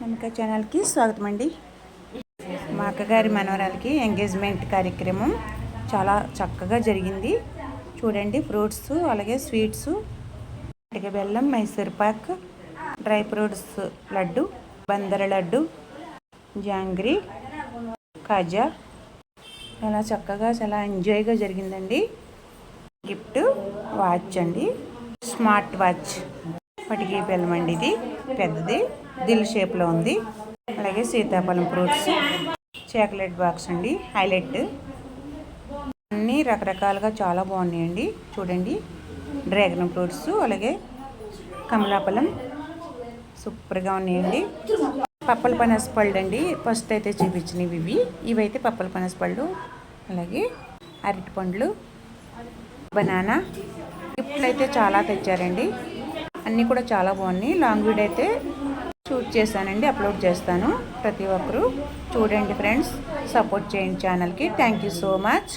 నమ్మక ఛానల్కి స్వాగతం అండి. మా అక్కగారి మనవరాలకి ఎంగేజ్మెంట్ కార్యక్రమం చాలా చక్కగా జరిగింది. చూడండి ఫ్రూట్స్ అలాగే స్వీట్స్ అరటి బెల్లం మైసూర్ పాక్ డ్రై ఫ్రూట్స్ లడ్డు బందర లడ్డు జాంగ్రీ కాజా. చాలా చక్కగా చాలా ఎంజాయ్గా జరిగిందండి. గిఫ్ట్ వాచ్ అండి. Smart watch. పటికి బెల్లం అండి ఇది. పెద్దది. దిల్ షేప్లో ఉంది. అలాగే సీతాఫలం ఫ్రూట్స్ చాక్లెట్ బాక్స్ అండి. హైలైట్. అన్నీ రకరకాలుగా చాలా బాగున్నాయండి. చూడండి. డ్రాగన్ ఫ్రూట్స్ అలాగే కమలాఫలం సూపర్గా ఉన్నాయండి. పప్పల పనస పళ్ళు అండి. ఫస్ట్ అయితే చూపించినవి ఇవి. ఇవైతే పప్పల పనస పళ్ళు అలాగే అరటి పండ్లు బనానా. గిఫ్ట్లు అయితే చాలా తెచ్చారండి. అన్నీ కూడా చాలా బాగున్నాయి. లాంగ్ వీడియో అయితే షూట్ చేశానండి అప్లోడ్ చేస్తాను ప్రతి ఒక్కరూ. చూడండి ఫ్రెండ్స్ సపోర్ట్ చేయండి ఛానల్కి థ్యాంక్ యూ సో మచ్